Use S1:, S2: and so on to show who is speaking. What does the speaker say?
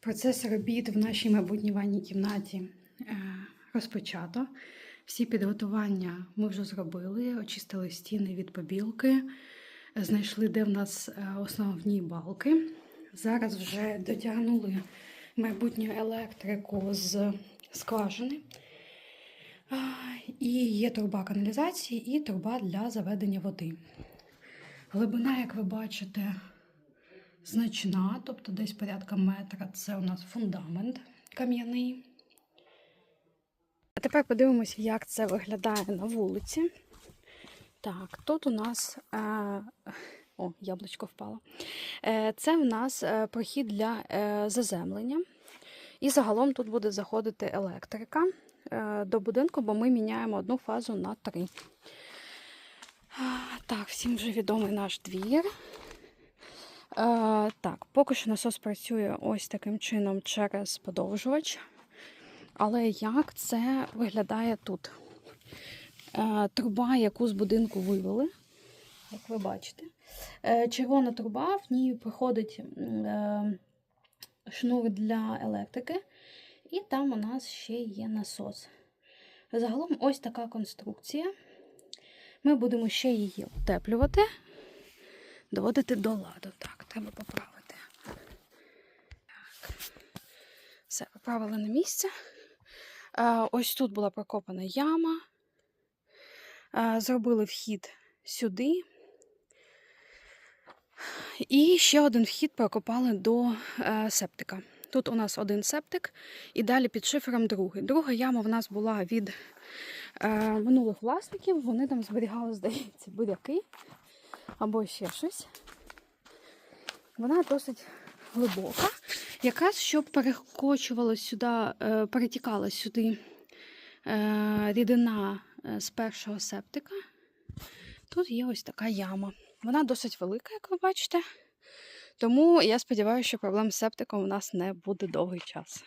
S1: Процес робіт в нашій майбутній ванній кімнаті е, розпочато. Всі підготування ми вже зробили, очистили стіни від побілки, знайшли, де в нас е, основні балки. Зараз вже дотягнули майбутню електрику з скважини. І є труба каналізації і труба для заведення води. Глибина, як ви бачите, значна, тобто десь порядка метра. Це у нас фундамент кам'яний. А тепер подивимося, як це виглядає на вулиці. Так, тут у нас. Е... О, яблучко впало. Е, Це в нас е, прохід для е, заземлення. І загалом тут буде заходити електрика до будинку, бо ми міняємо одну фазу на три. Так, всім вже відомий наш двір. Так, поки що насос працює ось таким чином через подовжувач. Але як це виглядає тут? Е, труба, яку з будинку вивели, як ви бачите. Е, червона труба, в ній проходить е, шнур для електрики, і там у нас ще є насос. Загалом ось така конструкція. Ми будемо ще її утеплювати, доводити до ладу. Так, треба поправити. Так. Все, поправили на місце. Е, Ось тут була прокопана яма. Е, Зробили вхід сюди. І ще один вхід прокопали до е, септика. Тут у нас один септик, і далі під шифером другий. Друга яма в нас була від е, минулих власників. Вони там зберігали, здається, буряки або ще щось. Вона досить глибока. Якраз щоб перекочувала сюди, е, перетікала сюди е, рідина е, з першого септика. Тут є ось така яма. Вона досить велика, як ви бачите. Тому я сподіваюся, що проблем з септиком у нас не буде довгий час.